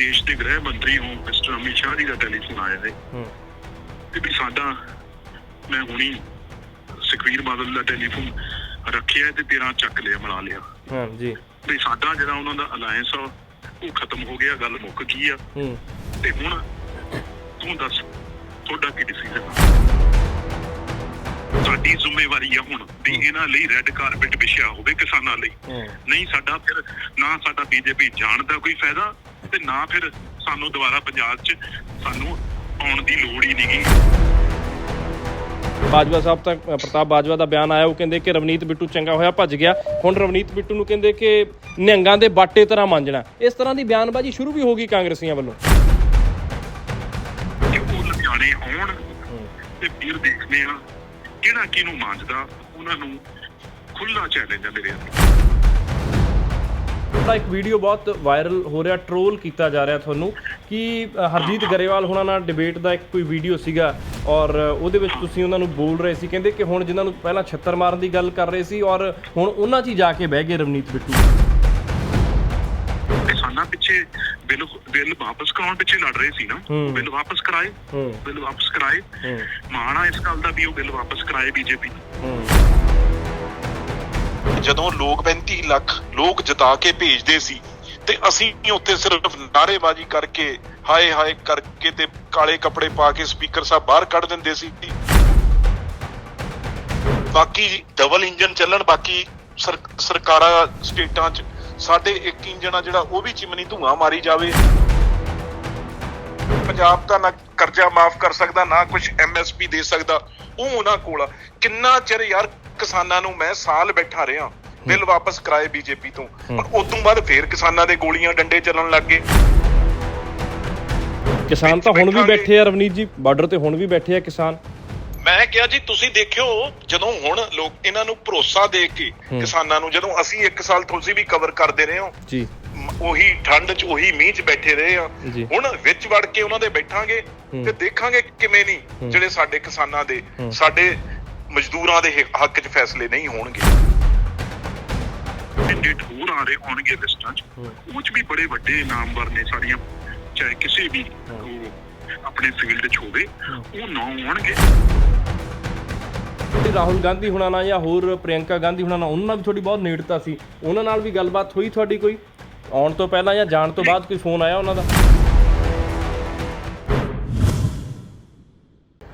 ਦੇਸ਼ ਦੇ ਗ੍ਰਹਿ ਮੰਤਰੀ ਹੋ ਮਿਸਟਰ ਅਮਿਤ ਸ਼ਾਹ ਜੀ ਦਾ ਟੈਲੀਫੋਨ ਆਇਆ ਹੈ। ਹੂੰ। ਕਿ ਵੀ ਸਾਡਾ ਮੈਂ ਹੁਣੀ ਸੁਖਵੀਰ ਬਾਦਲ ਦਾ ਟੈਲੀਫੋਨ ਰੱਖਿਆ ਤੇ ਤੇਰਾ ਚੱਕ ਲਿਆ ਮਿਲਾ ਲਿਆ। ਹਾਂ ਜੀ। ਵੀ ਸਾਡਾ ਜਿਹੜਾ ਉਹਨਾਂ ਦਾ ਅਲਾਈਅੰਸ ਆ ਉਹ ਖਤਮ ਹੋ ਗਿਆ ਗੱਲ ਮੁੱਕ ਗਈ ਆ। ਹੂੰ। ਤੇ ਹੁਣ ਤੂੰ ਦੱਸ ਤੁਹਾਡਾ ਕੀ ਡਿਸੀਜਨ ਸਾਡੀ ਜ਼ਿੰਮੇਵਾਰੀ ਆ ਹੁਣ ਵੀ ਇਹਨਾਂ ਲਈ ਰੈੱਡ ਕਾਰਪਟ ਵਿਛਿਆ ਹੋਵੇ ਕਿਸਾਨਾਂ ਲਈ। ਨਹੀਂ ਸਾਡਾ ਫਿਰ ਨਾ ਸਾਡਾ ਬੀਜੇਪੀ ਜਾਣ ਦਾ ਕੋਈ ਫਾਇਦਾ ਤੇ ਨਾ ਫਿਰ ਸਾਨੂੰ ਦੁਬਾਰਾ ਪੰਜਾਬ 'ਚ ਸਾਨੂੰ ਆਉਣ ਦੀ ਲੋੜ ਹੀ ਨਹੀਂਗੀ ਬਾਜਵਾ ਸਾਹਿਬ ਤੱਕ ਪ੍ਰਤਾਪ ਬਾਜਵਾ ਦਾ ਬਿਆਨ ਆਇਆ ਉਹ ਕਹਿੰਦੇ ਕਿ ਰਵਨੀਤ ਬਿੱਟੂ ਚੰਗਾ ਹੋਇਆ ਭੱਜ ਗਿਆ। ਹੁਣ ਰਵਨੀਤ ਬਿੱਟੂ ਨੂੰ ਕਹਿੰਦੇ ਕਿ ਨਿਹੰਗਾਂ ਦੇ ਬਾਟੇ ਤਰ੍ਹਾਂ ਮੰਜਣਾ। ਇਸ ਤਰ੍ਹਾਂ ਦੀ ਬਿਆਨਬਾਜ਼ੀ ਸ਼ੁਰੂ ਵੀ ਹੋ ਗਈ ਕਾਂਗਰਸੀਆਂ ਵੱਲੋਂ। ਕਿ ਉਹ ਲੁਧਿਆਣੇ ਆਉਣ ਤੇ ਫਿਰ ਦੇਖਦੇ ਆ ਕਿਹੜਾ ਕਿਹਨੂੰ ਮੰਨਦਾ ਉਹਨਾਂ ਨੂੰ ਖੁੱਲਾ ਚੈਲੰਜ ਆ ਮੇਰੇ ਅੱਗੇ ਉਹਦਾ ਇੱਕ ਵੀਡੀਓ ਬਹੁਤ ਵਾਇਰਲ ਹੋ ਰਿਹਾ ਟ੍ਰੋਲ ਕੀਤਾ ਜਾ ਰਿਹਾ ਤੁਹਾਨੂੰ ਕਿ ਹਰਜੀਤ ਗਰੇਵਾਲ ਹੁਣਾਂ ਨਾਲ ਡਿਬੇਟ ਦਾ ਇੱਕ ਕੋਈ ਵੀਡੀਓ ਸੀਗਾ ਔਰ ਉਹਦੇ ਵਿੱਚ ਤੁਸੀਂ ਉਹਨਾਂ ਨੂੰ ਬੋਲ ਰਹੇ ਸੀ ਕਹਿੰਦੇ ਕਿ ਹੁਣ ਜਿਨ੍ਹਾਂ ਨੂੰ ਪਹਿਲਾਂ ਛੱਤਰ ਮਾਰਨ ਦੀ ਗੱਲ ਕਰ ਰਹੇ ਸੀ ਔਰ ਹੁਣ ਉਹਨਾਂ 'ਚ ਹੀ ਜਾ ਕੇ ਬਹਿ ਗਏ ਰਵਨੀਤ ਬਿੱਟੂ। ਕਿਸਾਨਾਂ ਪਿੱਛੇ ਬਿੱਲ ਬਿੱਲ ਵਾਪਸ ਕਰਾਉਣ ਪਿੱਛੇ ਲੜ ਰਹੇ ਸੀ ਨਾ। ਉਹ ਬਿੱਲ ਵਾਪਸ ਕਰਾਏ ਬਿੱਲ ਵਾਪਸ ਕਰਾਏ। ਮਾਣਾ ਇਸ ਗੱਲ ਦਾ ਵੀ ਉਹ ਬਿੱਲ ਵਾਪਸ ਕਰਾਏ ਬੀਜੇਪੀ ਜਦੋਂ ਲੋਕ 35 ਲੱਖ ਲੋਕ ਜਿਤਾ ਕੇ ਭੇਜਦੇ ਸੀ ਤੇ ਅਸੀਂ ਉੱਥੇ ਸਿਰਫ ਨਾਰੇਬਾਜ਼ੀ ਕਰਕੇ ਹਾਏ ਹਾਏ ਕਰਕੇ ਤੇ ਕਾਲੇ ਕੱਪੜੇ ਪਾ ਕੇ ਸਪੀਕਰ ਸਾਹਿਬ ਬਾਹਰ ਕੱਢ ਦਿੰਦੇ ਸੀ। ਬਾਕੀ ਡਬਲ ਇੰਜਨ ਚੱਲਣ ਬਾਕੀ ਸਰ- ਸਰਕਾਰਾਂ ਸਟੇਟਾਂ 'ਚ ਸਾਡੇ ਇੱਕ ਇੰਜਨ ਆ ਜਿਹੜਾ ਉਹ ਵੀ ਚਿਮਨੀ ਧੂਆਂ ਮਾਰੀ ਜਾਵੇ। ਪੰਜਾਬ ਤਾਂ ਨਾ ਕਰਜ਼ਾ ਮਾਫ ਕਰ ਸਕਦਾ ਨਾ ਕੁਝ ਐਮਐਸਪੀ ਦੇ ਸਕਦਾ ਉਹ ਉਹਨਾਂ ਕੋਲ। ਕਿੰਨਾ ਚਿਰ ਯਾਰ ਕਿਸਾਨਾਂ ਨੂੰ ਮੈਂ ਸਾਲ ਬੈਠਾ ਰਿਹਾ ਬਿੱਲ ਵਾਪਸ ਕਰਾਏ ਬੀਜੇਪੀ ਤੋਂ। ਪਰ ਉਸ ਤੋਂ ਬਾਅਦ ਫੇਰ ਕਿਸਾਨਾਂ ਦੇ ਗੋਲੀਆਂ ਡੰਡੇ ਚੱਲਣ ਲੱਗ ਗਏ। ਕਿਸਾਨ ਤਾਂ ਹੁਣ ਵੀ ਬੈਠੇ ਆ ਰਵਨੀਤ ਜੀ ਬਾਰਡਰ ਤੇ ਹੁਣ ਵੀ ਬੈਠੇ ਆ ਕਿਸਾਨ। ਮੈਂ ਕਿਹਾ ਜੀ ਤੁਸੀਂ ਦੇਖਿਓ ਜਦੋਂ ਹੁਣ ਲੋਕ ਇਹਨਾਂ ਨੂੰ ਭਰੋਸਾ ਦੇ ਕੇ। ਕਿਸਾਨਾਂ ਨੂੰ ਜਦੋਂ ਅਸੀਂ ਇੱਕ ਸਾਲ ਤੁਸੀਂ ਵੀ ਕਵਰ ਕਰਦੇ ਰਹੇ ਹੋ ਜੀ ਉਹੀ ਠੰਡ 'ਚ ਉਹੀ ਮੀਂਹ 'ਚ ਬੈਠੇ ਰਹੇ ਆ। ਹੁਣ ਵਿੱਚ ਵੜ ਕੇ ਉਹਨਾਂ ਦੇ ਬੈਠਾਂਗੇ। ਤੇ ਦੇਖਾਂਗੇ ਕਿਵੇਂ। ਨਹੀਂ ਜਿਹੜੇ ਸਾਡੇ ਕਿਸਾਨਾਂ ਦੇ। ਸਾਡੇ ਮਜ਼ਦੂਰਾਂ ਦੇ ਹੱਕ 'ਚ ਫੈਸਲੇ ਨਹੀਂ ਹੋਣਗੇ ਕੈਂਡੀਡੇਟ ਹੋਰ ਆ ਰਹੇ ਹੋਣਗੇ ਲਿਸਟਾਂ 'ਚ। ਉਹ 'ਚ ਵੀ ਬੜੇ ਵੱਡੇ ਨਾਮਵਰ ਨੇ ਸਾਰੀਆਂ ਚਾਹੇ ਕਿਸੇ ਵੀ ਆਪਣੇ ਫੀਲਡ 'ਚ ਹੋਵੇ ਉਹ ਨਾ ਆਉਣਗੇ। ਤੇ ਰਾਹੁਲ ਗਾਂਧੀ ਹੁਣਾਂ ਨਾਲ ਜਾਂ ਹੋਰ ਪ੍ਰਿਯੰਕਾ ਗਾਂਧੀ ਹੁਣਾਂ ਨਾਲ ਉਹਨਾਂ ਨਾਲ ਵੀ ਤੁਹਾਡੀ ਬਹੁਤ ਨੇੜਤਾ ਸੀ। ਉਹਨਾਂ ਨਾਲ ਵੀ ਗੱਲਬਾਤ ਹੋਈ ਤੁਹਾਡੀ ਕੋਈ? ਆਉਣ ਤੋਂ ਪਹਿਲਾਂ ਜਾਂ ਜਾਣ ਤੋਂ ਬਾਅਦ ਕੋਈ ਫੋਨ ਆਇਆ ਉਹਨਾਂ ਦਾ?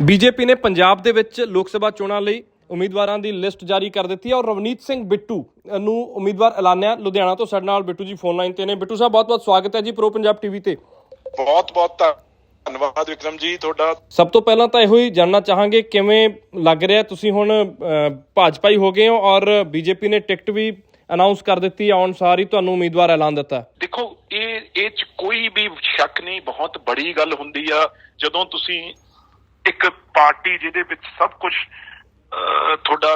ਬੀਜੇਪੀ ਨੇ ਪੰਜਾਬ ਦੇ ਵਿੱਚ ਲੋਕ ਸਭਾ ਚੋਣਾਂ ਲਈ ਉਮੀਦਵਾਰਾਂ ਦੀ ਲਿਸਟ ਜਾਰੀ ਕਰ ਦਿੱਤੀ ਹੈ ਔਰ ਰਵਨੀਤ ਸਿੰਘ ਬਿੱਟੂ ਨੂੰ ਉਮੀਦਵਾਰ ਐਲਾਨਿਆ ਲੁਧਿਆਣਾ ਤੋਂ। ਸਾਡੇ ਨਾਲ ਬਿੱਟੂ ਜੀ ਫੋਨ ਲਾਈਨ ਤੇ ਨੇ। ਬਿੱਟੂ ਸਾਹਿਬ ਬਹੁਤ ਬਹੁਤ ਸਵਾਗਤ ਹੈ ਜੀ ਪ੍ਰੋ ਪੰਜਾਬ ਟੀਵੀ ਤੇ। ਬਹੁਤ ਬਹੁਤ ਧੰਨਵਾਦ ਵਿਕਰਮ ਜੀ ਤੁਹਾਡਾ ਸਭ ਤੋਂ ਪਹਿਲਾਂ ਤਾਂ ਇਹੋ ਹੀ ਜਾਨਣਾ ਚਾਹਾਂਗੇ ਕਿਵੇਂ ਲੱਗ ਰਿਹਾ ਤੁਸੀਂ ਹੁਣ ਅਹ, ਭਾਜਪਾਈ ਹੋ ਗਏ ਹੋ ਔਰ ਬੀਜੇਪੀ ਨੇ ਟਿਕਟ ਵੀ ਅਨਾਉਂਸ ਕਰ ਦਿੱਤੀ ਆਉਣ ਸਾਰ ਹੀ ਤੁਹਾਨੂੰ ਉਮੀਦਵਾਰ ਐਲਾਨ ਦਿੱਤਾ। ਦੇਖੋ ਇਹ ਇਹ ਚ ਕੋਈ ਵੀ ਸ਼ੱਕ ਨਹੀਂ ਬਹੁਤ ਬੜੀ ਗੱਲ ਹੁੰਦੀ ਆ ਜਦੋਂ ਤੁਸੀਂ ਇੱਕ ਪਾਰਟੀ ਜਿਹਦੇ ਵਿੱਚ ਸਭ ਕੁਝ ਤੁਹਾਡਾ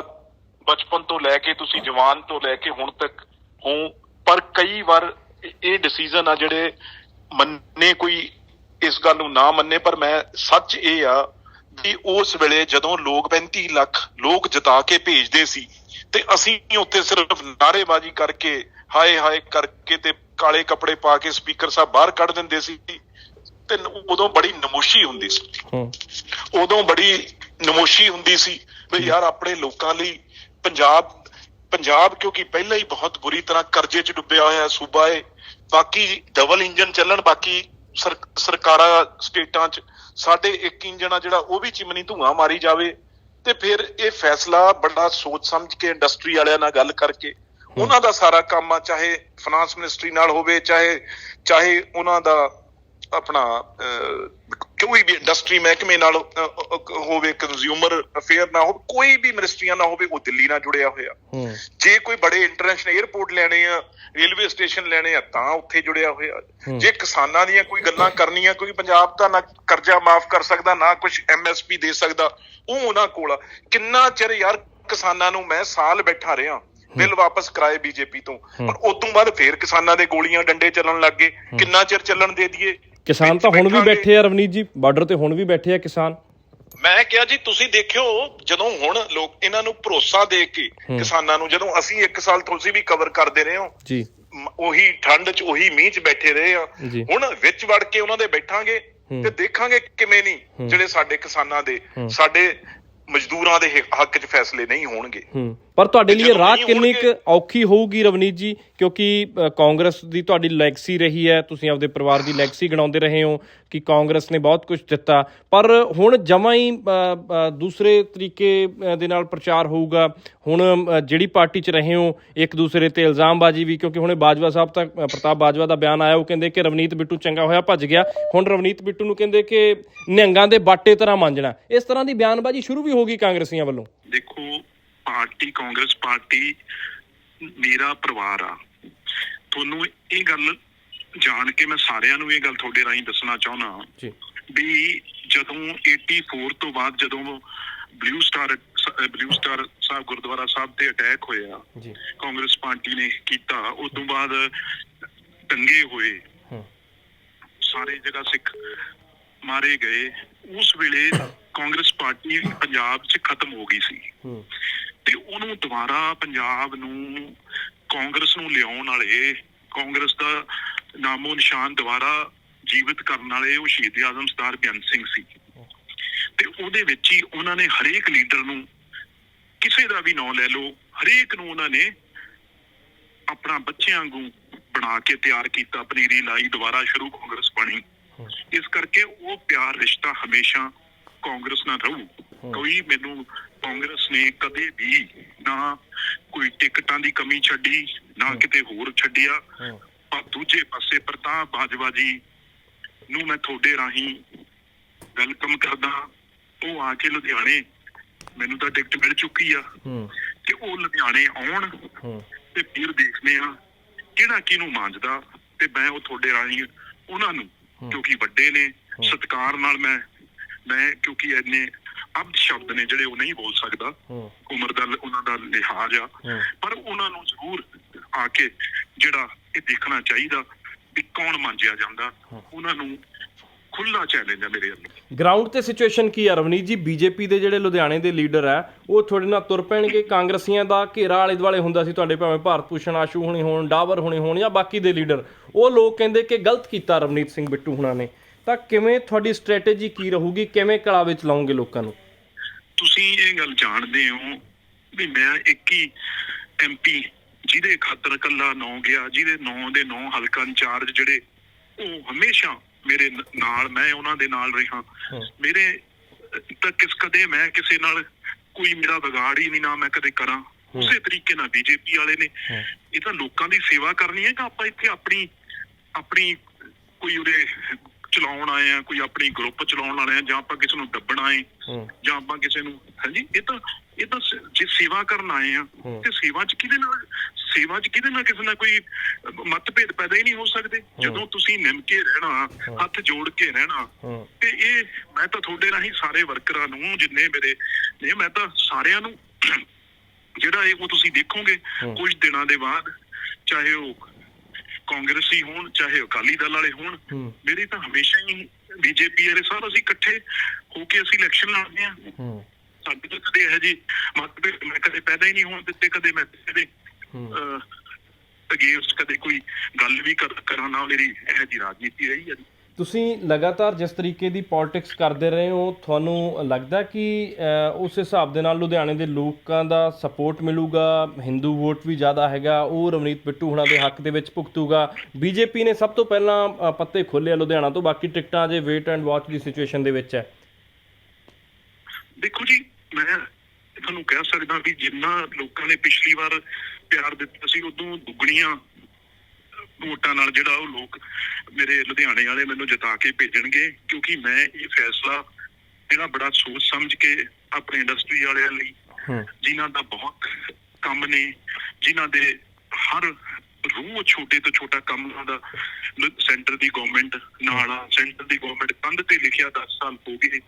ਬਚਪਨ ਤੋਂ ਲੈ ਕੇ ਤੁਸੀਂ ਜਵਾਨ ਤੋਂ ਲੈ ਕੇ ਹੁਣ ਤੱਕ ਹੋ ਪਰ ਕਈ ਵਾਰ ਇਹ ਡਿਸੀਜਨ ਆ ਜਿਹੜੇ ਮੰਨੇ ਕੋਈ ਇਸ ਗੱਲ ਨੂੰ ਨਾ ਮੰਨੇ ਪਰ ਮੈਂ ਸੱਚ ਇਹ ਆ ਵੀ ਉਸ ਵੇਲੇ ਜਦੋਂ ਲੋਕ 35 ਲੱਖ ਲੋਕ ਜਿਤਾ ਕੇ ਭੇਜਦੇ ਸੀ ਤੇ ਅਸੀਂ ਉੱਥੇ ਸਿਰਫ ਨਾਰੇਬਾਜ਼ੀ ਕਰਕੇ ਹਾਏ ਹਾਏ ਕਰਕੇ ਤੇ ਕਾਲੇ ਕੱਪੜੇ ਪਾ ਕੇ ਸਪੀਕਰ ਸਾਹਿਬ ਬਾਹਰ ਕੱਢ ਦਿੰਦੇ ਸੀ ਤੇ ਉਦੋਂ ਬੜੀ ਨਮੋਸ਼ੀ ਹੁੰਦੀ ਸੀ। ਹੂੰ। ਉਦੋਂ ਬੜੀ ਨਮੋਸ਼ੀ ਹੁੰਦੀ ਸੀ ਵੀ ਯਾਰ ਆਪਣੇ ਲੋਕਾਂ ਲਈ ਪੰਜਾਬ ਪੰਜਾਬ ਕਿਉਂਕਿ ਪਹਿਲਾਂ ਹੀ ਬਹੁਤ ਬੁਰੀ ਤਰ੍ਹਾਂ ਕਰਜ਼ੇ 'ਚ ਡੁੱਬਿਆ ਹੋਇਆ ਸੂਬਾ ਏ ਬਾਕੀ ਡਬਲ ਇੰਜਨ ਚੱਲਣ ਬਾਕੀ ਸਰਕਾਰਾਂ ਸਟੇਟਾਂ 'ਚ ਸਾਡੇ ਇੱਕ ਇੰਜਨ ਆ ਜਿਹੜਾ ਉਹ ਵੀ ਚਿਮਨੀ ਧੂਆਂ ਮਾਰੀ ਜਾਵੇ ਤੇ ਫਿਰ ਇਹ ਫੈਸਲਾ ਬੜਾ ਸੋਚ ਸਮਝ ਕੇ ਇੰਡਸਟਰੀ ਵਾਲਿਆਂ ਨਾਲ ਗੱਲ ਕਰਕੇ ਉਹਨਾਂ ਦਾ ਸਾਰਾ ਕੰਮ ਆ ਚਾਹੇ ਫਾਈਨਾਂਸ ਮਿਨਿਸਟਰੀ ਨਾਲ ਹੋਵੇ ਚਾਹੇ ਚਾਹੇ ਉਹਨਾਂ ਦਾ ਆਪਣਾ ਕੋਈ ਵੀ ਇੰਡਸਟਰੀ ਮਹਿਕਮੇ ਨਾਲ ਹੋਵੇ ਕੰਜ਼ਿਊਮਰ ਅਫੇਅਰ ਨਾ ਹੋਵੇ ਕੋਈ ਵੀ ਮਿਨਿਸਟਰੀਆਂ ਨਾ ਹੋਵੇ ਉਹ ਦਿੱਲੀ ਨਾਲ ਜੁੜਿਆ ਹੋਇਆ। ਜੇ ਕੋਈ ਬੜੇ ਇੰਟਰਨੈਸ਼ਨਲ 에ਅਰਪੋਰਟ ਲੈਣੇ ਆ ਰੇਲਵੇ ਸਟੇਸ਼ਨ ਲੈਣੇ ਆ ਤਾਂ ਉੱਥੇ ਜੁੜਿਆ ਹੋਇਆ। ਜੇ ਕਿਸਾਨਾਂ ਦੀਆਂ ਕੋਈ ਗੱਲਾਂ ਕਰਨੀਆਂ ਕੋਈ ਪੰਜਾਬ ਤਾਂ ਨਾ ਕਰਜ਼ਾ ਮਾਫ ਕਰ ਸਕਦਾ ਨਾ ਕੁਝ ਐਮਐਸਪੀ ਦੇ ਸਕਦਾ ਉਹ ਉਹਨਾਂ ਕੋਲ। ਕਿੰਨਾ ਚਿਰ ਯਾਰ ਕਿਸਾਨਾਂ ਨੂੰ ਮੈਂ ਸਾਲ ਬੈਠਾ ਰਿਹਾ ਬਿੱਲ ਵਾਪਸ ਕਰਾਏ ਬੀਜੇਪੀ ਤੋਂ। ਪਰ ਉਸ ਤੋਂ ਬਾਅਦ ਫੇਰ ਕਿਸਾਨਾਂ ਦੇ ਗੋਲੀਆਂ ਡੰਡੇ ਚੱਲਣ ਲੱਗ ਗਏ। ਕਿੰਨਾ ਚਿਰ ਚੱਲਣ ਦੇ ਦਈਏ? ਕਿਸਾਨ ਤਾਂ ਹੁਣ ਵੀ ਬੈਠੇ ਆ ਰਵਨੀਤ ਜੀ ਬਾਰਡਰ ਤੇ ਹੁਣ ਵੀ ਬੈਠੇ ਆ ਕਿਸਾਨ ਮੈਂ ਕਿਹਾ ਜੀ ਤੁਸੀਂ ਦੇਖਿਓ ਜਦੋਂ ਹੁਣ ਲੋਕ ਇਹਨਾਂ ਨੂੰ ਭਰੋਸਾ ਦੇ ਕੇ। ਕਿਸਾਨਾਂ ਨੂੰ ਜਦੋਂ ਅਸੀਂ ਇੱਕ ਸਾਲ ਤੁਸੀਂ ਵੀ ਕਵਰ ਕਰਦੇ ਰਹੇ ਹੋ ਜੀ ਉਹੀ ਠੰਡ 'ਚ ਉਹੀ ਮੀਂਹ 'ਚ ਬੈਠੇ ਰਹੇ ਆ। ਹੁਣ ਵਿੱਚ ਵੜ ਕੇ ਉਹਨਾਂ ਦੇ ਬੈਠਾਂਗੇ। ਤੇ ਦੇਖਾਂਗੇ ਕਿਵੇਂ ਨਹੀਂ। ਜਿਹੜੇ ਸਾਡੇ ਕਿਸਾਨਾਂ ਦੇ। ਸਾਡੇ ਮਜ਼ਦੂਰਾਂ ਦੇ ਹੱਕ 'ਚ ਫੈਸਲੇ ਨਹੀਂ ਹੋਣਗੇ ਹੂੰ ਪਰ ਤੁਹਾਡੇ ਲਈ ਰਾਹ ਕਿੰਨੀ ਕੁ ਔਖੀ ਹੋਊਗੀ ਰਵਨੀਤ ਜੀ? ਕਿਉਂਕਿ ਕਾਂਗਰਸ ਦੀ ਤੁਹਾਡੀ ਲੈਗਸੀ ਰਹੀ ਹੈ ਤੁਸੀਂ ਆਪਦੇ ਪਰਿਵਾਰ ਦੀ ਲੈਗਸੀ ਗਣਾਉਂਦੇ ਰਹੇ ਹੋ ਕਿ ਕਾਂਗਰਸ ਨੇ ਬਹੁਤ ਕੁਝ ਦਿੱਤਾ। ਪਰ ਹੁਣ ਜਮਾਂ ਹੀ ਦੂਸਰੇ ਤਰੀਕੇ ਦੇ ਨਾਲ ਪ੍ਰਚਾਰ ਹੋਊਗਾ। ਹੁਣ ਜਿਹੜੀ ਪਾਰਟੀ 'ਚ ਰਹੇ ਹੋ ਇੱਕ ਦੂਸਰੇ ਤੇ ਇਲਜ਼ਾਮਬਾਜ਼ੀ ਵੀ ਕਿਉਂਕਿ ਹੁਣੇ ਬਾਜਵਾ ਸਾਹਿਬ ਤੱਕ ਅ, ਪ੍ਰਤਾਪ ਬਾਜਵਾ ਦਾ ਬਿਆਨ ਆਇਆ ਉਹ ਕਹਿੰਦੇ ਕਿ ਰਵਨੀਤ ਬਿੱਟੂ ਚੰਗਾ ਹੋਇਆ ਭੱਜ ਗਿਆ। ਹੁਣ ਰਵਨੀਤ ਬਿੱਟੂ ਨੂੰ ਕਹਿੰਦੇ ਕਿ ਨਿਹੰਗਾਂ ਦੇ ਬਾਟੇ ਤਰ੍ਹਾਂ ਮਾਂਜਣਾ। ਇਸ ਤਰ੍ਹਾਂ ਦੀ ਬਿਆਨਬਾਜ਼ੀ ਸ਼ੁਰੂ ਵੀ ਹੋਗੀ ਕਾਂਗਰਸੀਆਂ ਵੱਲੋਂ। ਦੇਖੋ ਪਾਰਟੀ ਕਾਂਗਰਸ ਪਾਰਟੀ ਮੇਰਾ ਪਰਿਵਾਰ ਆ। ਤੁਹਾਨੂੰ ਇਹ ਗੱਲ ਜਾਣ ਕੇ ਮੈਂ ਸਾਰਿਆਂ ਨੂੰ ਇਹ ਗੱਲ ਤੁਹਾਡੇ ਰਾਹੀਂ ਦੱਸਣਾ ਚਾਹੁੰਦਾ ਜੀ। ਵੀ ਜਦੋਂ 84 ਤੋਂ ਬਾਅਦ ਜਦੋਂ ਬਲੂ ਸਟਾਰ ਬਲੂ ਸਟਾਰ ਸਾਹਿਬ ਗੁਰਦੁਆਰਾ ਸਾਹਿਬ ਤੇ ਅਟੈਕ ਹੋਇਆ ਜੀ। ਕਾਂਗਰਸ ਪਾਰਟੀ ਨੇ ਕੀਤਾ ਉਸ ਤੋਂ ਬਾਅਦ ਦੰਗੇ ਹੋਏ। ਸਾਰੇ ਜਗ੍ਹਾ ਸਿੱਖ ਮਾਰੇ ਗਏ ਉਸ ਵੇਲੇ ਕਾਂਗਰਸ ਪਾਰਟੀ ਪੰਜਾਬ 'ਚ ਖਤਮ ਹੋ ਗਈ ਸੀ। ਤੇ ਉਹਨੂੰ ਦੁਬਾਰਾ ਪੰਜਾਬ ਨੂੰ ਕਾਂਗਰਸ ਨੂੰ ਲਿਆਉਣ ਵਾਲੇ ਕਾਂਗਰਸ ਦਾ ਨਾਮੋ ਨਿਸ਼ਾਨ ਦੁਬਾਰਾ ਜੀਵਿਤ ਕਰਨ ਵਾਲੇ ਉਹ ਸ਼ਹੀਦ ਆਜ਼ਮ ਸਰਦਾਰ ਬੇਅੰਤ ਸਿੰਘ ਸੀ। ਤੇ ਉਹਦੇ ਵਿੱਚ ਹੀ ਉਹਨਾਂ ਨੇ ਹਰੇਕ ਲੀਡਰ ਨੂੰ ਕਿਸੇ ਦਾ ਵੀ ਨਾਂ ਲੈ ਲਓ ਹਰੇਕ ਨੂੰ ਉਹਨਾਂ ਨੇ ਆਪਣਾ ਬੱਚਿਆਂ ਵਾਂਗੂ ਬਣਾ ਕੇ ਤਿਆਰ ਕੀਤਾ ਪਨੀਰੀ ਲਾਈ ਦੁਬਾਰਾ ਸ਼ੁਰੂ ਕਾਂਗਰਸ ਬਣੀ। ਇਸ ਕਰਕੇ ਉਹ ਪਿਆਰ ਰਿਸ਼ਤਾ ਹਮੇਸ਼ਾ ਕਾਂਗਰਸ ਨਾਲ ਰਹੂ। ਕੋਈ ਮੈਨੂੰ ਕਾਂਗਰਸ ਨੇ ਕਦੇ ਵੀ ਨਾ ਕੋਈ ਟਿਕਟਾਂ ਦੀ ਕਮੀ ਛੱਡੀ ਨਾ ਕਿਤੇ ਹੋਰ ਛੱਡਿਆ। ਪਰ ਦੂਜੇ ਪਾਸੇ ਪ੍ਰਤਾਪ ਬਾਜਵਾ ਜੀ ਨੂੰ ਮੈਂ ਤੁਹਾਡੇ ਰਾਹੀਂ ਵੈਲਕਮ ਕਰਦਾ ਉਹ ਆ ਕੇ ਲੁਧਿਆਣੇ ਮੈਨੂੰ ਤਾਂ ਟਿਕਟ ਮਿਲ ਚੁੱਕੀ ਆ। ਕਿ ਉਹ ਲੁਧਿਆਣੇ ਆਉਣ ਤੇ ਫਿਰ ਦੇਖਦੇ ਆ ਕਿਹੜਾ ਕਿਹਨੂੰ ਮੰਨਦਾ ਤੇ ਮੈਂ ਉਹ ਤੁਹਾਡੇ ਰਾਹੀਂ ਉਹਨਾਂ ਨੂੰ ਕਿਉਂਕਿ ਵੱਡੇ ਨੇ ਸਤਿਕਾਰ ਨਾਲ ਮੈਂ ਮੈਂ ਕਿਉਂਕਿ ਇੰਨੇ ਅਬਦ ਸ਼ਬਦ ਨੇ ਜਿਹੜੇ ਉਹ ਨਹੀਂ ਬੋਲ ਸਕਦਾ। ਉਮਰ ਦਾ ਉਹਨਾਂ ਦਾ ਲਿਹਾਜ਼ ਆ। ਪਰ ਉਹਨਾਂ ਨੂੰ ਜ਼ਰੂਰ ਆ ਕੇ ਜਿਹੜਾ ਇਹ ਦੇਖਣਾ ਚਾਹੀਦਾ ਵੀ ਕੌਣ ਮੰਜਿਆ ਜਾਂਦਾ। ਉਹਨਾਂ ਨੂੰ ਖੁੱਲਾ ਚੈਲੰਜ ਆ ਮੇਰੇ ਵੱਲੋਂ ਗਰਾਊਂਡ ਤੇ ਸਿਚੁਏਸ਼ਨ ਕੀ ਆ ਰਵਨੀਤ ਜੀ? ਬੀਜੇਪੀ ਦੇ ਜਿਹੜੇ ਲੁਧਿਆਣੇ ਦੇ ਲੀਡਰ ਆ ਉਹ ਤੁਹਾਡੇ ਨਾਲ ਤੁਰ ਪੈਣਗੇ। ਕਾਂਗਰਸੀਆਂ ਦਾ ਘੇਰਾ ਆਲੇ ਦੁਆਲੇ ਹੁੰਦਾ ਸੀ ਤੁਹਾਡੇ ਭਾਵੇਂ ਭਾਰਤ ਭੂਸ਼ਣ ਆਸ਼ੂ ਹੁਣੀ ਹੋਣ ਡਾਵਰ ਹੁਣੀ ਹੋਣ ਜਾਂ ਬਾਕੀ ਦੇ ਲੀਡਰ ਉਹ ਲੋਕ ਕਹਿੰਦੇ ਕਿ ਗਲਤ ਕੀਤਾ ਰਵਨੀਤ ਸਿੰਘ ਬਿੱਟੂ ਹੁਣਾਂ ਨੇ। ਤਾਂ ਕਿਵੇਂ ਤੁਹਾਡੀ ਸਟ੍ਰੈਟੇਜੀ ਕੀ ਰਹੂਗੀ? ਕਿਵੇਂ ਕਲਾ ਵਿੱਚ ਲਾਉਂਗੇ ਲੋਕਾਂ ਨੂੰ? ਤੁਸੀਂ ਇਹ ਗੱਲ ਜਾਣਦੇ ਹੋ ਵੀ ਮੈਂ ਇੱਕ ਹੀ ਐਮਪੀ ਜਿਹਦੇ ਖਾਤਰ ਕੱਲਾ ਨਾਂ ਗਿਆ ਜਿਹਦੇ ਨਾਂ ਦੇ ਨਾਂ ਹਲਕਾ ਇੰਚਾਰਜ ਜਿਹੜੇ ਉਹ ਹਮੇਸ਼ਾ ਮੇਰੇ ਨਾਲ ਮੈਂ ਉਹਨਾਂ ਦੇ ਨਾਲ ਰਿਹਾ। ਮੇਰੇ ਤਾਂ ਕਿਸ ਕਦੇ ਮੈਂ ਕਿਸੇ ਨਾਲ ਕੋਈ ਮੇਰਾ ਵਿਗਾੜ ਹੀ ਨਹੀਂ ਨਾ ਮੈਂ ਕਦੇ ਕਰਾਂ। ਉਸੇ ਤਰੀਕੇ ਨਾਲ ਬੀਜੇਪੀ ਵਾਲੇ ਨੇ। ਇਹ ਤਾਂ ਲੋਕਾਂ ਦੀ ਸੇਵਾ ਕਰਨੀ ਹੈ ਕਿ ਆਪਾਂ ਇੱਥੇ ਆਪਣੀ ਆਪਣੀ ਕੋਈ ਉਰੇ ਚਲਾਉਣ ਆਏ ਆ ਕੋਈ ਆਪਣੀ ਗਰੁੱਪ ਚਲਾਉਣ ਵਾਲੇ ਆ ਜਾਂ ਆਪਾਂ ਕਿਸੇ ਨੂੰ ਦੱਬਣ ਹੂੰ। ਜਾਂ ਆਪਾਂ ਕਿਸੇ ਨੂੰ ਹਾਂਜੀ ਇਹ ਤਾਂ ਇਹ ਤਾਂ ਸ- ਜੇ ਸੇਵਾ ਕਰਨ ਆਏ ਆ ਹੂੰ। ਤੇ ਸੇਵਾ 'ਚ ਕਿਹਦੇ ਨਾਲ ਸੇਵਾ 'ਚ ਕਿਹਦੇ ਨਾਲ ਕਿਸੇ ਨਾਲ ਕੋਈ ਮਤਭੇਦ ਪੈਦਾ ਹੀ ਨਹੀਂ ਹੋ ਸਕਦੇ? ਜਦੋਂ ਤੁਸੀਂ ਨਿਮ ਕੇ ਰਹਿਣਾ ਹੱਥ ਜੋੜ ਕੇ ਰਹਿਣਾ ਹੂੰ। ਤੇ ਇਹ ਮੈਂ ਤਾਂ ਤੁਹਾਡੇ ਰਾਹੀਂ ਸਾਰੇ ਵਰਕਰਾਂ ਨੂੰ ਜਿੰਨੇ ਮੇਰੇ ਨੇ ਮੈਂ ਤਾਂ ਸਾਰਿਆਂ ਨੂੰ ਜਿਹੜਾ ਇਹ ਉਹ ਤੁਸੀਂ ਦੇਖੋਗੇ ਹੂੰ। ਕੁਝ ਦਿਨਾਂ ਦੇ ਬਾਅਦ ਚਾਹੇ ਉਹ ਕਾਂਗਰਸੀ ਹੋਣ ਚਾਹੇ ਅਕਾਲੀ ਦਲ ਵਾਲੇ ਹੋਣ ਹੂੰ। ਮੇਰੀ ਤਾਂ ਹਮੇਸ਼ਾ ਹੀ ਬੀਜੇਪੀ ਵਾਲੇ ਸਾਰੇ ਅਸੀਂ ਇਕੱਠੇ ਹੋ ਕੇ ਅਸੀਂ ਇਲੈਕਸ਼ਨ ਲੜਦੇ ਆ ਹੂੰ। ਸਾਡੇ ਤਾਂ ਕਦੇ ਇਹ ਜੀ ਮਤਭੇਦ ਮੈਂ ਕਦੇ ਪੈਦਾ ਹੀ ਨਹੀਂ ਹੋਣ ਦਿੱਤੇ ਕਦੇ ਮੈਂ ਕਦੇ ਅਗੇਂਸਟ ਕਦੇ ਕੋਈ ਗੱਲ ਵੀ ਕਰ- ਕਰਾਂ ਨਾ ਮੇਰੀ ਇਹ ਜੀ ਰਾਜਨੀਤੀ ਰਹੀ ਹੈ ਜੀ। ਤੁਸੀਂ ਲਗਾਤਾਰ ਜਿਸ ਤਰੀਕੇ ਦੀ ਪੋਲਿਟਿਕਸ ਕਰਦੇ ਰਹੇ ਹੋ ਤੁਹਾਨੂੰ ਲੱਗਦਾ ਕਿ ਉਸ ਹਿਸਾਬ ਦੇ ਨਾਲ ਲੁਧਿਆਣੇ ਦੇ ਲੋਕਾਂ ਦਾ ਸਪੋਰਟ ਮਿਲੂਗਾ ਹਿੰਦੂ ਵੋਟ ਵੀ ਜ਼ਿਆਦਾ ਹੈਗਾ ਉਹ ਰਵਨੀਤ ਬਿੱਟੂ ਹੁਣਾਂ ਦੇ ਹੱਕ ਦੇ ਵਿੱਚ ਭੁਗਤੂਗਾ ਬੀਜੇਪੀ ਨੇ ਸਭ ਤੋਂ ਪਹਿਲਾਂ ਪੱਤੇ ਖੋਲ੍ਹੇ ਆ ਲੁਧਿਆਣਾ ਤੋਂ ਬਾਕੀ ਟਿਕਟਾਂ ਅਜੇ ਵੇਟ ਐਂਡ ਵਾਚ ਦੀ ਸਿਚੁਏਸ਼ਨ ਦੇ ਵਿੱਚ ਹੈ। ਦੇਖੋ ਜੀ ਮੈਂ ਤੁਹਾਨੂੰ ਕਹਿ ਸਕਦਾ ਵੀ ਜਿੰਨਾ ਲੋਕਾਂ ਨੇ ਪਿਛਲੀ ਵਾਰ ਪਿਆਰ ਦਿੱਤਾ ਸੀ ਉਦੋਂ ਦੁੱਗਣੀਆਂ ਵੋਟਾਂ ਨਾਲ ਜਿਹੜਾ ਉਹ ਲੋਕ ਮੇਰੇ ਲੁਧਿਆਣੇ ਵਾਲੇ ਮੈਨੂੰ ਜਿਤਾ ਕੇ ਭੇਜਣਗੇ ਕਿਉਂਕਿ ਮੈਂ ਇਹ ਫੈਸਲਾ ਜਿਹੜਾ ਬੜਾ ਸੋਚ ਸਮਝ ਕੇ ਆਪਣੇ ਇੰਡਸਟਰੀ ਵਾਲਿਆਂ ਲਈ ਜਿਨ੍ਹਾਂ ਦਾ ਬਹੁਤ ਕੰਮ ਨੇ ਜਿਨ੍ਹਾਂ ਦੇ ਹਰ ਰੂਹ ਛੋਟੇ ਤੋਂ ਛੋਟਾ ਕੰਮ ਦਾ ਸੈਂਟਰ ਦੀ ਗਵਰਨਮੈਂਟ ਨਾਲ ਆ ਸੈਂਟਰ ਦੀ ਗਵਰਨਮੈਂਟ ਕੰਧ ਤੇ ਲਿਖਿਆ 10 ਸਾਲ ਹੋ ਗਏ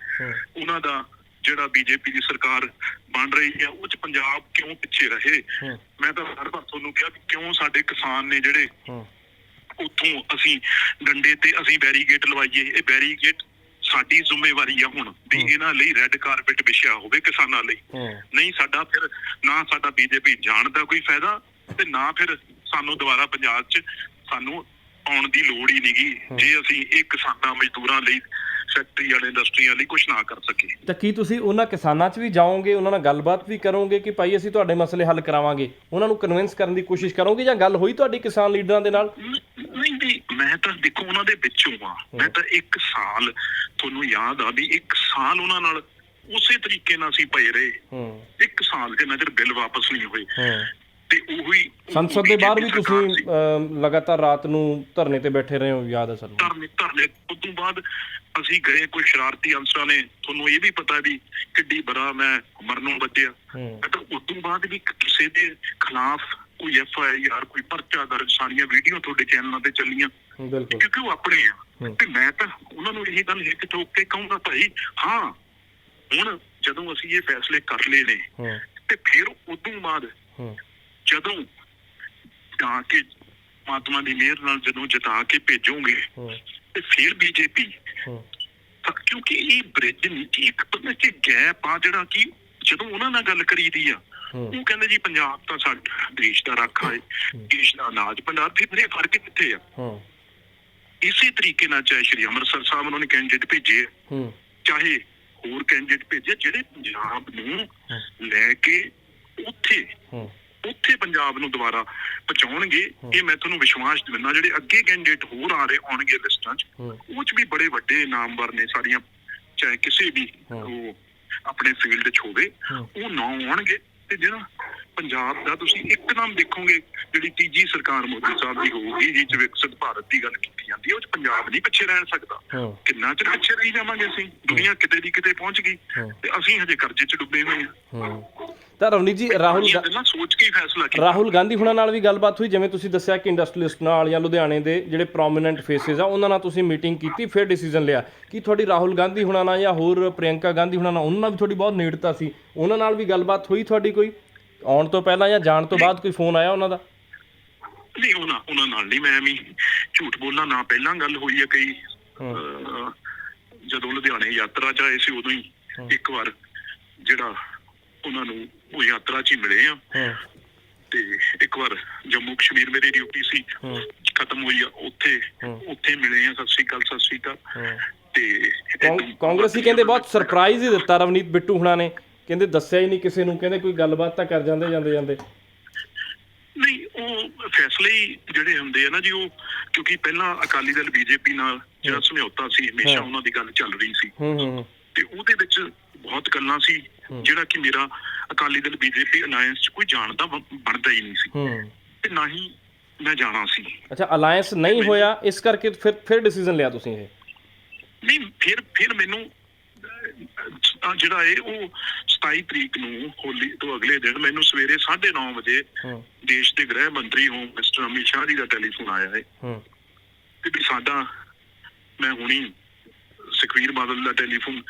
ਉਹਨਾਂ ਦਾ ਜਿਹੜਾ ਬੀਜੇਪੀ ਦੀ ਸਰਕਾਰ ਬਣ ਰਹੀ ਹੈ ਉਹ ਚ ਪੰਜਾਬ ਕਿਉਂ ਪਿੱਛੇ ਰਹੇ? ਮੈਂ ਤਾਂ ਹਰ ਵਾਰ ਤੁਹਾਨੂੰ ਕਿਹਾ ਕਿਉਂ ਸਾਡੇ ਕਿਸਾਨ ਨੇ ਜਿਹੜੇ ਉੱਥੋਂ ਅਸੀਂ ਡੰਡੇ ਤੇ ਅਸੀਂ ਬੈਰੀਗੇਟ ਲਵਾਈਏ ਇਹ ਬੈਰੀਗੇਟ ਸਾਡੀ ਜ਼ਿੰਮੇਵਾਰੀ ਆ ਹੁਣ ਵੀ ਇਹਨਾਂ ਲਈ ਰੈੱਡ ਕਾਰਪੇਟ ਵਿਛਿਆ ਹੋਵੇ ਕਿਸਾਨਾਂ ਲਈ। ਨਹੀਂ ਸਾਡਾ ਫਿਰ ਨਾ ਸਾਡਾ ਬੀਜੇਪੀ ਜਾਣ ਦਾ ਕੋਈ ਫਾਇਦਾ ਤੇ ਨਾ ਫਿਰ ਸਾਨੂੰ ਦੁਬਾਰਾ ਪੰਜਾਬ 'ਚ ਸਾਨੂੰ ਆਉਣ ਦੀ ਲੋੜ ਹੀ ਨਹੀਂਗੀ ਜੇ ਅਸੀਂ ਇਹ ਕਿਸਾਨਾਂ ਮਜ਼ਦੂਰਾਂ ਲਈ ਫੈਕਟਰੀ ਵਾਲੇ ਇੰਡਸਟਰੀਆਂ ਲਈ ਕੁਝ ਨਾ ਕਰ ਸਕੇ। ਤਾਂ ਕੀ ਤੁਸੀਂ ਉਹਨਾਂ ਕਿਸਾਨਾਂ 'ਚ ਵੀ ਜਾਓਗੇ ਉਹਨਾਂ ਨਾਲ ਗੱਲਬਾਤ ਵੀ ਕਰੋਗੇ ਕਿ ਭਾਈ ਅਸੀਂ ਤੁਹਾਡੇ ਮਸਲੇ ਹੱਲ ਕਰਾਵਾਂਗੇ? ਉਹਨਾਂ ਨੂੰ ਕਨਵਿੰਸ ਕਰਨ ਦੀ ਕੋਸ਼ਿਸ਼ ਕਰੋਗੇ ਜਾਂ ਗੱਲ ਹੋਈ ਤੁਹਾਡੀ ਕਿਸਾਨ ਲੀਡਰਾਂ ਦੇ ਨਾਲ? ਨਹੀਂ ਨਹੀਂ ਮੈਂ ਤਾਂ ਦੇਖੋ ਉਹਨਾਂ ਦੇ ਵਿੱਚੋਂ ਆ। ਮੈਂ ਤਾਂ ਇੱਕ ਸਾਲ ਤੁਹਾਨੂੰ ਯਾਦ ਆ ਵੀ ਇੱਕ ਸਾਲ ਉਹਨਾਂ ਨਾਲ ਉਸੇ ਤਰੀਕੇ ਨਾਲ ਅਸੀਂ ਪਏ ਰਹੇ। ਇੱਕ ਸਾਲ ਦੇ ਨਜ਼ਰ ਬਿੱਲ ਵਾਪਸ ਨਹੀਂ ਹੋਏ। ਤੇ ਉਹੀ ਸੰਸਦ ਦੇ ਬਾਹਰ ਵੀ ਤੁਸੀਂ ਲਗਾਤਾਰ ਰਾਤ ਨੂੰ ਧਰਨੇ ਤੇ ਬੈਠੇ ਰਹੇ ਹੋ ਯਾਦ ਹੈ ਸਾਨੂੰ। ਧਰਨੇ ਧਰਨੇ ਉਸ ਤੋਂ ਬਾਅਦ ਅਸੀਂ ਗਏ ਕੋਈ ਸ਼ਰਾਰਤੀ ਅਨਸਰਾਂ ਨੇ ਤੁਹਾਨੂੰ ਇਹ ਵੀ ਪਤਾ ਵੀ ਕਿੱਡੀ ਬੜਾ ਮੈਂ ਮਰਨੋਂ ਬਚਿਆ। ਤਾਂ ਉਸ ਤੋਂ ਬਾਅਦ ਵੀ ਕਿਸੇ ਦੇ ਖਿਲਾਫ ਕੋਈ ਐਫ ਆਈ ਆਰ ਕੋਈ ਪਰਚਾ ਦਰਜ ਸਾਰੀਆਂ ਵੀਡੀਓ ਤੁਹਾਡੇ ਚੈਨਲਾਂ ਤੇ ਚੱਲੀਆਂ। ਬਿਲਕੁਲ। ਕਿਉਂਕਿ ਉਹ ਆਪਣੇ ਆ। ਤੇ ਮੈਂ ਤਾਂ ਉਹਨਾਂ ਨੂੰ ਇਹ ਗੱਲ ਹਿੱਕ ਠੋਕ ਕੇ ਕਹੂੰਗਾ ਭਾਈ ਹਾਂ ਹੁਣ ਜਦੋਂ ਅਸੀਂ ਇਹ ਫੈਸਲੇ ਕਰ ਲਏ ਨੇ ਤੇ ਫਿਰ ਉਦੋਂ ਬਾਅਦ ਜਦੋਂ ਜਾ ਕੇ ਮਾਤਮਾ ਦੀ ਮਿਹਰ ਨਾਲ ਜਦੋਂ ਜਿਤਾ ਕੇ ਭੇਜੋਗੇ ਤੇ ਫਿਰ ਬੀਜੇਪੀ। ਹੂੰ। ਕਿਉਂਕਿ ਇਹ ਬ੍ਰਿਜ ਨਹੀਂ ਕਿ ਇੱਕ ਪਤਾ ਕਿ ਗੈਪ ਆ ਜਿਹੜਾ ਕਿ ਜਦੋਂ ਉਹਨਾਂ ਨਾਲ ਗੱਲ ਕਰੀਦੀ ਆ ਉਹ ਕਹਿੰਦੇ ਜੀ ਪੰਜਾਬ ਤਾਂ ਸਾਡਾ ਦੇਸ਼ ਦਾ ਰਾਖਾ ਹੈ। ਦੇਸ਼ ਦਾ ਅਨਾਜ ਭੰਡਾਰ ਫਿਰ ਇਹ ਫ਼ਰਕ ਕਿੱਥੇ ਆ? ਹੂੰ। ਇਸੇ ਤਰੀਕੇ ਨਾਲ ਚਾਹੇ ਸ਼੍ਰੀ ਅੰਮ੍ਰਿਤਸਰ ਸਾਹਿਬ ਉਹਨਾਂ ਨੇ ਕੈਂਡੀਡੇਟ ਭੇਜੇ ਹੂੰ। ਚਾਹੇ ਹੋਰ ਕੈਂਡੀਡੇਟ ਭੇਜੇ ਜਿਹੜੇ ਪੰਜਾਬ ਨੂੰ ਲੈ ਕੇ ਉੱਥੇ ਉੱਥੇ ਪੰਜਾਬ ਨੂੰ ਦੁਬਾਰਾ ਪਹੁੰਚਾਉਣਗੇ ਇਹ ਮੈਂ ਤੁਹਾਨੂੰ ਵਿਸ਼ਵਾਸ ਦਿੰਦਾ ਜਿਹੜੇ ਅੱਗੇ ਕੈਂਡੀਡੇਟ ਹੋਰ ਆ ਰਹੇ ਆਉਣਗੇ ਲਿਸਟਾਂ 'ਚ ਉਹ 'ਚ ਵੀ ਬੜੇ ਵੱਡੇ ਨਾਮਵਰ ਨੇ ਸਾਰੀਆਂ ਚਾਹੇ ਕਿਸੇ ਵੀ। ਉਹ ਆਪਣੇ ਫੀਲਡ 'ਚ ਹੋਵੇ। ਉਹ ਨਾ ਆਉਣਗੇ। ਤੇ ਜਿਹੜਾ ਪੰਜਾਬ ਦਾ ਤੁਸੀਂ ਇੱਕ ਨਾਮ ਦੇਖੋਗੇ ਜਿਹੜੀ ਤੀਜੀ ਸਰਕਾਰ ਮੋਦੀ ਸਾਹਿਬ ਦੀ ਹੋਊਗੀ 'ਚ ਵਿਕਸਿਤ ਭਾਰਤ ਦੀ ਗੱਲ ਕੀਤੀ ਜਾਂਦੀ ਹੈ ਉਹ 'ਚ ਪੰਜਾਬ ਨਹੀਂ ਪਿੱਛੇ ਰਹਿ ਸਕਦਾ। ਕਿੰਨਾ ਚਿਰ ਪਿੱਛੇ ਰਹੀ ਜਾਵਾਂਗੇ ਅਸੀਂ? ਦੁਨੀਆ ਕਿਤੇ ਦੀ ਕਿਤੇ ਪਹੁੰਚ ਗਈ। ਤੇ ਅਸੀਂ ਹਜੇ ਕਰਜ਼ੇ 'ਚ ਡੁੱਬੇ ਹੋਏ ਹੂੰ। ਤਾਂ ਰਵਨੀਤ ਜੀ ਰਾਹੁਲ ਇਹ ਗਾ- ਗੱਲਾਂ ਸੋਚ ਕੇ ਹੀ ਫੈਸਲਾ ਕੀਤਾ। ਰਾਹੁਲ ਗਾਂਧੀ ਹੁਣਾਂ ਨਾਲ ਵੀ ਗੱਲਬਾਤ ਹੋਈ ਜਿਵੇਂ ਤੁਸੀਂ ਦੱਸਿਆ ਕਿ ਇੰਡਸਟਰੀਲਿਸਟ ਨਾਲ ਜਾਂ ਲੁਧਿਆਣੇ ਦੇ ਜਿਹੜੇ ਪ੍ਰੋਮਿਨੈਂਟ ਫੇਸਿਸ ਆ ਉਹਨਾਂ ਨਾਲ ਤੁਸੀਂ ਮੀਟਿੰਗ ਕੀਤੀ ਫਿਰ ਡਿਸੀਜਨ ਲਿਆ। ਕੀ ਤੁਹਾਡੀ ਰਾਹੁਲ ਗਾਂਧੀ ਹੁਣਾਂ ਨਾਲ ਜਾਂ ਹੋਰ ਪ੍ਰਿਯੰਕਾ ਗਾਂਧੀ ਹੁਣਾਂ ਨਾਲ ਉਹਨਾਂ ਨਾਲ ਵੀ ਤੁਹਾਡੀ ਬਹੁਤ ਨੇੜਤਾ ਸੀ? ਉਹਨਾਂ ਨਾਲ ਵੀ ਗੱਲਬਾਤ ਹੋਈ ਤੁਹਾਡੀ ਕੋਈ? ਆਉਣ ਤੋਂ ਪਹਿਲਾਂ ਜਾਂ ਜਾਣ ਤੋਂ ਬਾਅਦ ਕੋਈ ਫੋਨ ਆਇਆ ਉਹਨਾਂ ਦਾ? ਨਹੀਂ ਉਹਨਾਂ ਉਹਨਾਂ ਨਾਲ ਨਹੀਂ ਮੈਂ ਵੀ ਝੂਠ ਬੋਲਣਾ ਨਾ ਪਹਿਲਾਂ ਗੱਲ ਹੋਈ ਹੈ ਕਈ। ਅਹ, ਜਦੋਂ ਲੁਧਿਆਣੇ ਯਾਤਰਾ 'ਚ ਆਏ ਸੀ ਉਦੋਂ ਹੀ। ਇੱਕ ਵਾਰ ਜਿਹੜਾ ਉਹਨਾਂ ਨੂੰ ਉਹ ਯਾਤਰਾ 'ਚ ਹੀ ਮਿਲੇ ਆ। ਤੇ ਇੱਕ ਵਾਰ ਜੰਮੂ ਕਸ਼ਮੀਰ ਮੇਰੀ ਡਿਊਟੀ ਸੀ ਖਤਮ ਹੋਈ ਆ ਉੱਥੇ। ਉੱਥੇ ਮਿਲੇ ਆ ਸਤਿ ਸ਼੍ਰੀ ਅਕਾਲ ਸਤਿ ਸ਼੍ਰੀ ਅਕਾਲ। ਤੇ ਕਾਂਗਰਸੀ ਕਹਿੰਦੇ ਬਹੁਤ ਸਰਪ੍ਰਾਈਜ਼ ਹੀ ਦਿੱਤਾ ਰਵਨੀਤ ਬਿੱਟੂ ਹੁਣਾਂ ਨੇ। ਕਹਿੰਦੇ ਦੱਸਿਆ ਹੀ ਨਹੀਂ ਕਿਸੇ ਨੂੰ ਕਹਿੰਦੇ ਕੋਈ ਗੱਲਬਾਤ ਤਾਂ ਕਰ ਜਾਂਦੇ ਜਾਂਦੇ ਜਾਂਦੇ। ਨਹੀਂ ਉਹ ਫੈਸਲੇ ਜਿਹੜੇ ਹੁੰਦੇ ਆ ਨਾ ਜੀ ਉਹ ਕਿਉਂਕਿ ਪਹਿਲਾਂ ਅਕਾਲੀ ਦਲ ਬੀਜੇਪੀ ਨਾਲ ਜਿਹੜਾ ਸਮਝੌਤਾ ਸੀ ਹਮੇਸ਼ਾ। ਉਹਨਾਂ ਦੀ ਗੱਲ ਚੱਲ ਰਹੀ ਸੀ। ਹੂੰ ਹੂੰ। ਤੇ ਉਹਦੇ ਵਿੱਚ ਬਹੁਤ ਗੱਲਾਂ ਸੀ। ਜਿਹੜਾ ਕਿ ਮੇਰਾ ਅਕਾਲੀ ਦਲ ਬੀਜੇਪੀ ਅਲਾਈਅੰਸ 'ਚ ਕੋਈ ਜਾਣਦਾ ਬਣਦਾ ਹੀ ਨਹੀਂ ਸੀ। ਤੇ ਨਾ ਹੀ ਮੈਂ ਜਾਣਾ ਸੀ। ਅੱਛਾ ਅਲਾਈਅੰਸ ਨਹੀਂ ਹੋਇਆ ਇਸ ਕਰਕੇ ਫਿਰ ਫਿਰ ਡਿਸੀਜਨ ਲਿਆ ਤੁਸੀਂ ਇਹ? ਨਹੀਂ ਫਿਰ ਫਿਰ ਮੈਨੂੰ ਜਿਹੜਾ ਇਹ ਉਹ 27 ਤਰੀਕ ਨੂੰ ਹੋਲੀ ਤੋਂ ਅਗਲੇ ਦਿਨ ਮੈਨੂੰ ਸਵੇਰੇ 9:30 ਵਜੇ ਦੇਸ਼ ਦੇ ਗ੍ਰਹਿ ਮੰਤਰੀ ਹੋਮ ਮਿਸਟਰ ਅਮਿਤ ਸ਼ਾਹ ਜੀ ਦਾ ਟੈਲੀਫੋਨ ਆਇਆ ਹੈ। ਹੂੰ। ਕਿ ਵੀ ਸਾਡਾ ਮੈਂ ਹੁਣੀ ਸੁਖਵੀਰ ਬਾਦਲ ਦਾ ਟੈਲੀਫੋਨ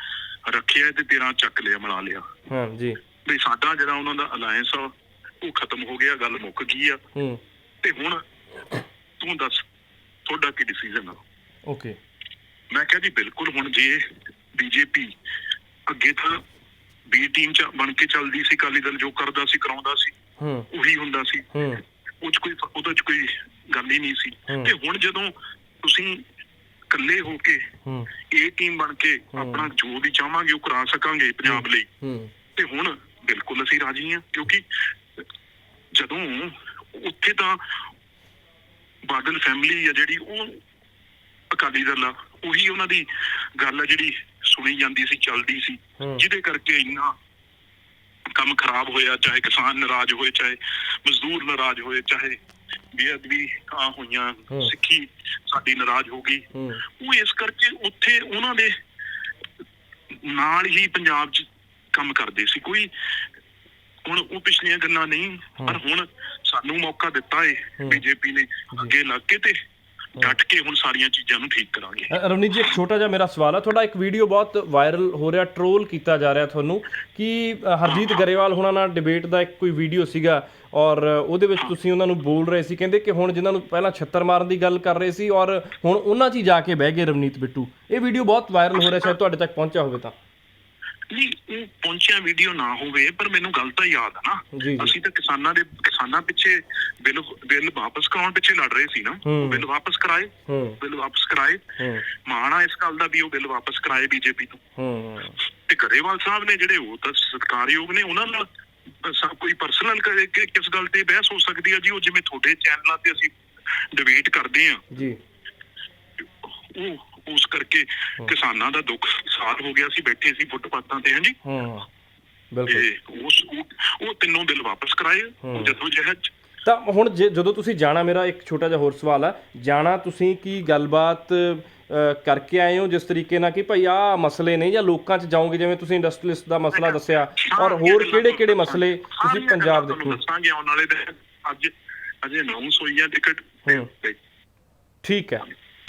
ਰੱਖਿਆ ਤੇ ਤੇਰਾ ਚੱਕ ਲਿਆ ਮਿਲਾ ਲਿਆ। ਹਾਂ ਜੀ। ਵੀ ਸਾਡਾ ਜਿਹੜਾ ਉਹਨਾਂ ਦਾ ਅਲਾਈਅੰਸ ਆ ਉਹ ਖਤਮ ਹੋ ਗਿਆ ਗੱਲ ਮੁੱਕ ਗਈ ਆ। ਹੂੰ। ਤੇ ਹੁਣ ਤੂੰ ਦੱਸ ਤੁਹਾਡਾ ਕੀ ਡਿਸੀਜਨ ਆ? ਓਕੇ ਮੈਂ ਕਿਹਾ ਜੀ ਬਿਲਕੁਲ ਹੁਣ ਜੇ ਬੀਜੇਪੀ ਅੱਗੇ ਤਾਂ ਬੀ ਟੀਮ ਚ ਬਣ ਕੇ ਚੱਲਦੀ ਸੀ ਕਾਲੀ ਦਲ ਜੋ ਕਰਦਾ ਸੀ ਕਰਾਉਂਦਾ ਸੀ ਹੂੰ। ਉਹੀ ਹੁੰਦਾ ਸੀ। ਹੂੰ। ਉਹ ਚ ਕੋਈ ਉਹਦੇ ਚ ਕੋਈ ਗੱਲ ਹੀ ਨਹੀਂ ਸੀ। ਤੇ ਹੁਣ ਜਦੋਂ ਤੁਸੀਂ ਇਕੱਲੇ ਹੋ ਕੇ ਹੂੰ। ਇਹ ਟੀਮ ਬਣ ਕੇ ਆਪਣਾ ਜੋ ਵੀ ਚਾਹਾਂਗੇ ਉਹ ਕਰਾ ਸਕਾਂਗੇ ਪੰਜਾਬ ਲਈ। ਹੂੰ। ਤੇ ਹੁਣ ਬਿਲਕੁਲ ਅਸੀਂ ਰਾਜੀ ਹਾਂ ਕਿਉਂਕਿ ਜਦੋਂ ਉੱਥੇ ਤਾਂ ਬਾਦਲ ਫੈਮਿਲੀ ਆ ਜਿਹੜੀ ਉਹ ਅਕਾਲੀ ਦਲ ਆ ਉਹੀ ਉਹਨਾਂ ਦੀ ਗੱਲ ਆ ਜਿਹੜੀ ਸੁਣੀ ਜਾਂਦੀ ਸੀ ਚੱਲਦੀ ਸੀ। ਜਿਹਦੇ ਕਰਕੇ ਇੰਨਾ ਕੰਮ ਖਰਾਬ ਹੋਇਆ ਚਾਹੇ ਕਿਸਾਨ ਨਾਰਾਜ਼ ਹੋਏ ਚਾਹੇ ਮਜ਼ਦੂਰ ਨਾਰਾਜ਼ ਹੋਏ ਚਾਹੇ ਬੇਅਦਬੀ ਆ ਹੋਈਆਂ। ਸਿੱਖੀ ਸਾਡੀ ਨਾਰਾਜ਼ ਹੋ ਗਈ। ਉਹ ਇਸ ਕਰਕੇ ਉੱਥੇ ਉਹਨਾਂ ਦੇ ਨਾਲ ਹੀ ਪੰਜਾਬ 'ਚ ਕੰਮ ਕਰਦੇ ਸੀ। ਕੋਈ ਹੁਣ ਉਹ ਪਿਛਲੀਆਂ ਗੱਲਾਂ ਨਹੀਂ ਪਰ ਹੁਣ ਸਾਨੂੰ ਮੌਕਾ ਦਿੱਤਾ ਏ। ਬੀਜੇਪੀ ਨੇ ਅੱਗੇ ਲੱਗ ਕੇ ਤੇ ਡਟ ਕੇ ਹੁਣ ਸਾਰੀਆਂ ਚੀਜ਼ਾਂ ਨੂੰ ਠੀਕ ਕਰਾਂਗੇ। ਰਵਨੀਤ ਜੀ ਇੱਕ ਛੋਟਾ ਜਿਹਾ ਮੇਰਾ ਸਵਾਲ ਹੈ ਤੁਹਾਡਾ ਇੱਕ ਵੀਡੀਓ ਬਹੁਤ ਵਾਇਰਲ ਹੋ ਰਿਹਾ ਟ੍ਰੋਲ ਕੀਤਾ ਜਾ ਰਿਹਾ ਤੁਹਾਨੂੰ। ਕਿ ਹਰਜੀਤ ਗਰੇਵਾਲ ਹੁਣਾਂ ਨਾਲ ਡਿਬੇਟ ਦਾ ਇੱਕ ਕੋਈ ਵੀਡੀਓ ਸੀਗਾ? ਔਰ ਉਹਦੇ ਵਿੱਚ ਤੁਸੀਂ ਉਹਨਾਂ ਨੂੰ ਬੋਲ ਰਹੇ ਸੀ। ਕਹਿੰਦੇ ਕਿ ਹੁਣ ਜਿਨ੍ਹਾਂ ਨੂੰ ਪਹਿਲਾਂ ਛੱਤਰ ਮਾਰਨ ਦੀ ਗੱਲ ਕਰ ਰਹੇ ਸੀ ਔਰ ਹੁਣ ਉਹਨਾਂ 'ਚ ਹੀ ਜਾ ਕੇ ਬਹਿ ਗਏ ਰਵਨੀਤ ਬਿੱਟੂ। ਇਹ ਵੀਡੀਓ ਬਹੁਤ ਵਾਇਰਲ ਹੋ ਰਿਹਾ ਸ਼ਾਇਦ ਤੁਹਾਡੇ ਤੱਕ ਪਹੁੰਚਿਆ ਹੋਵੇ ਤਾਂ। ਨਹੀਂ ਉਹ ਪਹੁੰਚਿਆ ਵੀਡੀਓ ਨਾ ਹੋਵੇ ਪਰ ਮੈਨੂੰ ਗੱਲ ਤਾਂ ਯਾਦ ਆ ਨਾ। ਜੀ। ਅਸੀਂ ਤਾਂ ਕਿਸਾਨਾਂ ਦੇ ਕਿਸਾਨਾਂ ਪਿੱਛੇ ਬਿੱਲ ਬਿੱਲ ਵਾਪਸ ਕਰਾਉਣ ਪਿੱਛੇ ਲੜ ਰਹੇ ਸੀ ਨਾ। ਹੂੰ। ਉਹ ਬਿੱਲ ਵਾਪਸ ਕਰਾਏ ਹੂੰ। ਬਿੱਲ ਵਾਪਸ ਕਰਾਏ। ਹੂੰ। ਮਾਣ ਆ ਇਸ ਗੱਲ ਦਾ ਵੀ ਉਹ ਬਿੱਲ ਵਾਪਸ ਕਰਾਏ ਬੀਜੇਪੀ ਤੋਂ। ਹੂੰ। ਤੇ ਗਰੇਵਾਲ ਸਾਹਿਬ ਨੇ ਜਿਹੜੇ ਉਹ ਤਾਂ ਸਤਿਕਾਰਯੋਗ ਨੇ ਉਹਨਾਂ ਨਾਲ ਸਭ ਕੋਈ ਪਰਸਨਲ ਕਿਸ ਗੱਲ ਤੇ ਬਹਿਸ ਹੋ ਸਕਦੀ ਹੈ ਜੀ? ਉਹ ਜਿਵੇਂ ਤੁਹਾਡੇ ਚੈਨਲਾਂ ਤੇ ਅਸੀਂ ਡਿਬੇਟ ਕਰਦੇ ਆ। ਜੀ। ਉਹ ਉਸ ਕਰਕੇ ਕਿਸਾਨਾਂ ਦਾ ਦੁੱਖ ਸਾਲ ਹੋ ਗਿਆ ਸੀ ਬੈਠੇ ਸੀ ਫੁੱਟਪਾਥਾਂ ਤੇ ਹਾਂਜੀ। ਹੂੰ ਬਿਲਕੁਲ। ਤੇ ਉਸ ਉਹ ਉਹ ਤਿੰਨੋਂ ਬਿੱਲ ਵਾਪਸ ਕਰਾਏ ਉਹ ਜਦੋਂ ਜਹਜ ਤਾਂ ਹੁਣ ਜੇ- ਜਦੋਂ ਤੁਸੀਂ ਜਾਣਾ ਮੇਰਾ ਇੱਕ ਛੋਟਾ ਜਿਹਾ ਹੋਰ ਸਵਾਲ ਹੈ ਜਾਣਾ ਤੁਸੀਂ ਕੀ ਗੱਲਬਾਤ ਕਰਕੇ ਆਏ ਹੋ ਜਿਸ ਤਰੀਕੇ ਨਾਲ ਕਿ ਭਾਈ ਆਹ ਮਸਲੇ ਨੇ ਜਾਂ ਲੋਕਾਂ 'ਚ ਜਾਓਗੇ ਜਿਵੇਂ ਤੁਸੀਂ ਇੰਡਸਟਰੀਲਿਸਟ ਦਾ ਮਸਲਾ ਦੱਸਿਆ ਔਰ ਹੋਰ ਕਿਹੜੇ ਕਿਹੜੇ ਮਸਲੇ ਤੁਸੀਂ ਪੰਜਾਬ ਦੇ ਦੱਸਾਂਗੇ ਆਉਣ ਵਾਲੇ ਅੱਜ ਅਜੇ ਅਨਾਉਂਸ ਹੋਈ ਹੈ। ਟਿਕਟ। ਠੀਕ ਹੈ।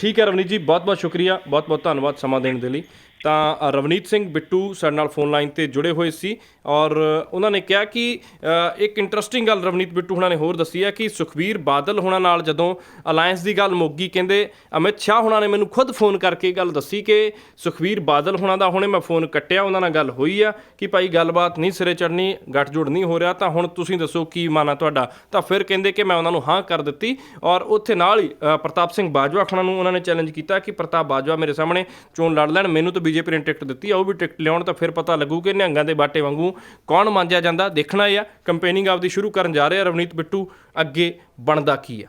ਠੀਕ ਹੈ ਰਵਨੀਤ ਜੀ ਬਹੁਤ ਬਹੁਤ ਸ਼ੁਕਰੀਆ ਬਹੁਤ ਬਹੁਤ ਧੰਨਵਾਦ ਸਮਾਂ ਦੇਣ ਦੇ ਲਈ। ਤਾਂ ਰਵਨੀਤ ਸਿੰਘ ਬਿੱਟੂ ਸਾਡੇ ਨਾਲ ਫੋਨ ਲਾਈਨ ਤੇ ਜੁੜੇ ਹੋਏ ਸੀ ਔਰ ਉਹਨਾਂ ਨੇ ਕਿਹਾ ਕਿ ਇੱਕ ਇੰਟਰਸਟਿੰਗ ਗੱਲ ਰਵਨੀਤ ਬਿੱਟੂ ਹੁਣਾਂ ਨੇ ਹੋਰ ਦੱਸੀ ਹੈ ਕਿ ਸੁਖਬੀਰ ਬਾਦਲ ਹੁਣਾਂ ਨਾਲ ਜਦੋਂ ਅਲਾਈਅੰਸ ਦੀ ਗੱਲ ਮੋਗੀ ਕਹਿੰਦੇ, ਅਮਿਤ ਸ਼ਾਹ ਹੁਣਾਂ ਨੇ ਮੈਨੂੰ ਖੁਦ ਫੋਨ ਕਰਕੇ ਗੱਲ ਦੱਸੀ ਕਿ ਸੁਖਬੀਰ ਬਾਦਲ ਹੁਣਾਂ ਦਾ ਹੁਣੇ ਮੈਂ ਫੋਨ ਕੱਟਿਆ, ਉਹਨਾਂ ਨਾਲ ਗੱਲ ਹੋਈ ਆ ਕਿ ਭਾਈ ਗੱਲਬਾਤ ਨਹੀਂ ਸਿਰੇ ਚੜਨੀ ਗੱਠਜੋੜ ਨਹੀਂ ਹੋ ਰਿਹਾ, ਤਾਂ ਹੁਣ ਤੁਸੀਂ ਦੱਸੋ ਕੀ ਮਾਨਾ ਤੁਹਾਡਾ? ਤਾਂ ਫਿਰ ਕਹਿੰਦੇ ਕਿ ਮੈਂ ਉਹਨਾਂ ਨੂੰ ਹਾਂ ਕਰ ਦਿੱਤੀ ਔਰ ਉੱਥੇ ਨਾਲ ਹੀ ਪ੍ਰਤਾਪ ਸਿੰਘ ਬਾਜਵਾ ਹੁਣਾਂ ਨੂੰ ਉਹਨਾਂ ਨੇ ਚੈਲੰਜ ਕੀਤਾ ਕਿ ਪ੍ਰਤਾਪ ਬਾਜਵਾ ਮੇਰੇ ਸਾਹਮਣੇ ਚੋਣ ਲੜ ਲੈਣ, ਮੈਨੂੰ ਤਾਂ ਬੀਜੇਪੀ ਨੇ ਟਿਕਟ ਦਿੱਤੀ ਆ, ਉਹ ਵੀ ਟਿਕਟ ਲਿਆਉਣ ਤਾਂ ਫਿਰ ਪਤਾ ਲੱਗੂ ਕਿ ਨਿਹੰਗਾਂ ਦੇ ਬਾਟੇ ਵਾਂਗੂ ਕੌਣ ਮਾਂਜਿਆ ਜਾਂਦਾ, ਦੇਖਣਾ ਇਹ ਆ, ਕੰਪੇਨਿੰਗ ਆਪਦੀ ਸ਼ੁਰੂ ਕਰਨ ਜਾ ਰਿਹਾ ਰਵਨੀਤ ਬਿੱਟੂ, ਅੱਗੇ ਬਣਦਾ ਕੀ ਆ?